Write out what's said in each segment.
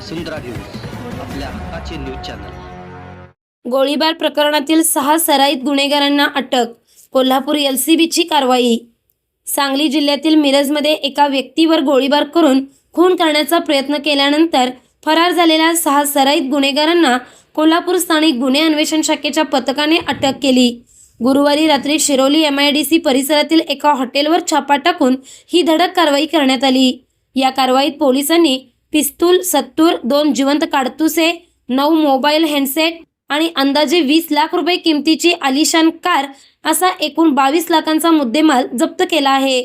वसुंधरा news आपल्या हक्काचे news channel. गोळीबार प्रकरणातील सहा सराईत गुन्हेगारांना अटक कोल्हापूर एल सी बीची कारवाई. सांगली जिल्ह्यातील मिरजमध्ये एका व्यक्तीवर गोळीबार करून खून करण्याचा प्रयत्न केल्यानंतर फरार झालेल्या सहा सराईत गुन्हेगारांना कोल्हापूर स्थानिक गुन्हे अन्वेषण शाखेच्या पथकाने अटक केली. गुरुवारी रात्री Shiroli M I D C परिसरातील एका हॉटेलवर छापा टाकून ही धडक कारवाई करण्यात आली. या कारवाईत पोलिसांनी पिस्तूल सत्तूर दोन जिवंत काडतुसे नऊ मोबाईल हँडसेट आणि अंदाजे वीस लाख रुपये किमतीची आलिशान कार असा एकूण बावीस लाखांचा मुद्देमाल जप्त केला आहे.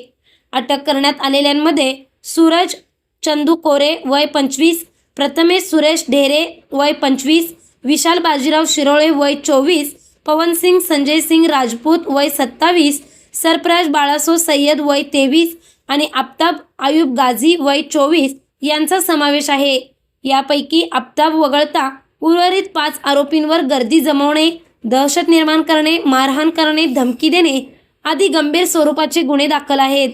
अटक करण्यात आलेल्यांमध्ये सूरज चंदू कोरे वय पंचवीस प्रथमेश सुरेश ढेरे वय पंचवीस विशाल बाजीराव शिरोळे वय चोवीस पवनसिंग संजय सिंग राजपूत वय सत्तावीस सरप्राज बाळासो सय्यद वय तेवीस आणि आफताब आयुब गाझी वय चोवीस यांचा समावेश आहे. यापैकी आफताब वगळता उर्वरित पाच आरोपींवर गर्दी जमवणे दहशत निर्माण करणे मारहाण करणे धमकी देणे आदी गंभीर स्वरूपाचे गुन्हे दाखल आहेत.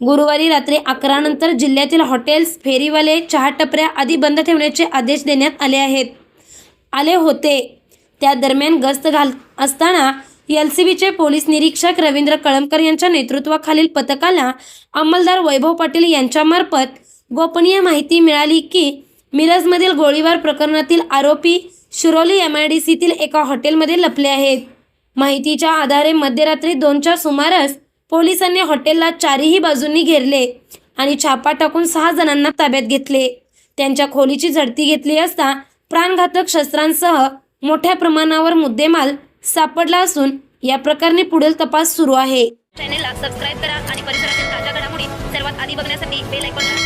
गुरुवारी रात्री अकरा नंतर जिल्ह्यातील हॉटेल्स फेरीवाले चहा टपऱ्या आदी बंद ठेवण्याचे आदेश देण्यात आले आहेत. आले होते. त्या दरम्यान गस्त घाल असताना एल सी बीचे पोलीस निरीक्षक रवींद्र कळमकर यांच्या नेतृत्वाखालील पथकाला अंमलदार वैभव पाटील यांच्यामार्फत गोपनीय माहिती मिळाली की मिरजमधील गोळीबार प्रकरणातील आरोपी शिरोली एम आय डी सीतील एका हॉटेलमध्ये लपले आहेत. माहितीच्या आधारे मध्यरात्री दोनच्या सुमारास पोलिसांनी हॉटेलला चारही बाजूंनी घेरले आणि छापा टाकून सहा जणांना ताब्यात घेतले. त्यांच्या खोलीची झडती घेतली असता प्राणघातक शस्त्रांसह मोठ्या प्रमाणावर मुद्देमाल सापडला असून या प्रकरणी पुढील तपास सुरू आहे. चॅनेलला सबस्क्राईब करा आणि परिसरातील ताज्या घडामोडी सर्वात आधी बघण्यासाठी बेल आयकॉनला